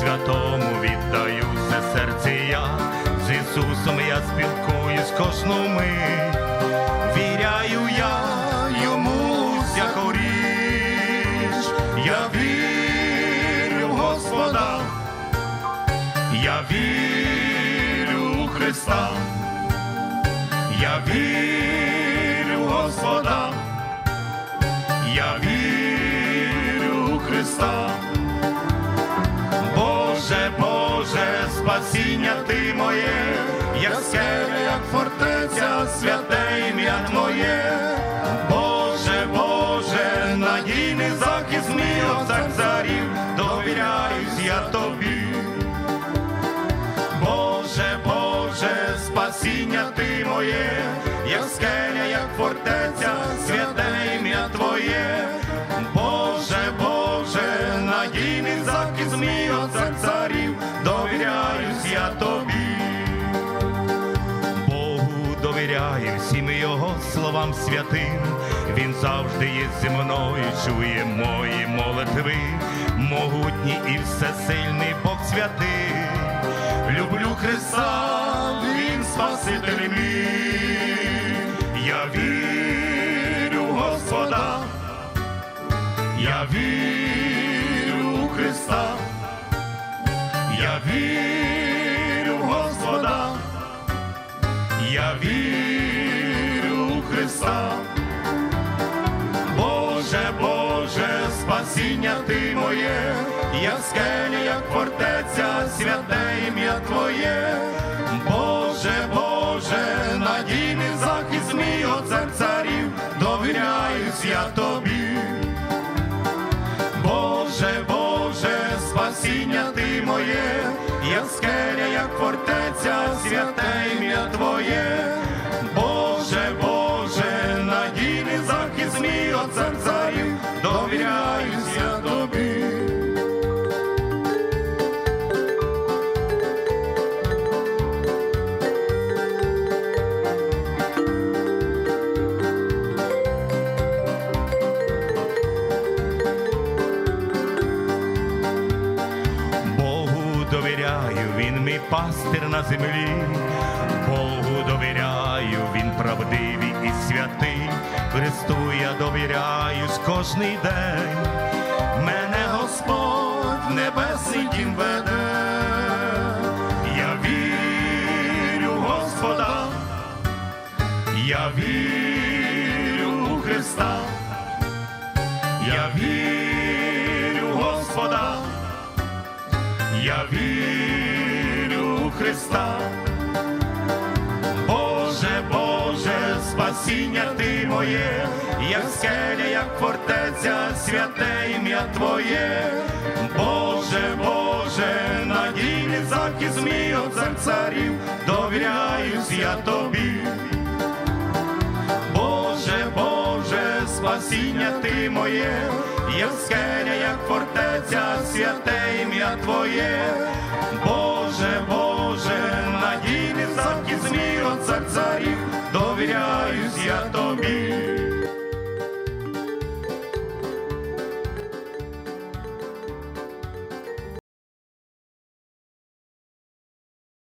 святому віддаю все серце я, з Ісусом я спілкуюсь кожну мить, віряю я йому всяку річ, я вірю в Господа, я вірю в Христа, я вірю в Господа, я вірю в Христа. Спасіння ти моє, як скеля, як фортеця, святе ім'я Твоє, Боже, Боже, надійний захист мій от царів, довіряюсь я тобі. Боже, Боже, спасіння ти моє, як скеля, як фортеця, святе ім'я Твоє, словам святим, Він завжди є зі мною, чує мої молитви, могутній і всесильний Бог святий. Люблю Христа, Він Спаситель мій, я вірю в Господа, я вірю у Христа, я вірю в Господа, я вірю Христа. Боже, Боже, спасіння ти моє, як скеля, як фортеця, святе ім'я Твоє, Боже, Боже, надійний захист мій от цар царів, довіряюсь я тобі. Боже, Боже, спасіння ти моє, як скеля, як фортеця, святе ім'я Твоє, довіряю, він мій пастир на землі, Богу довіряю, він правдивий і святий, Христу я довіряюсь кожний день, мене Господь небесний дім веде, я вірю Господа, я вірю у Христа, Я вірю у Христа, Боже, Боже, спасіння ти моє, як скеля, як фортеця, святе ім'я Твоє, Боже, Боже, надійний захист мій от цар царів, довіряюсь я тобі. Спасіння ти моє, є скеля, як фортеця, святе ім'я Твоє, Боже, Боже,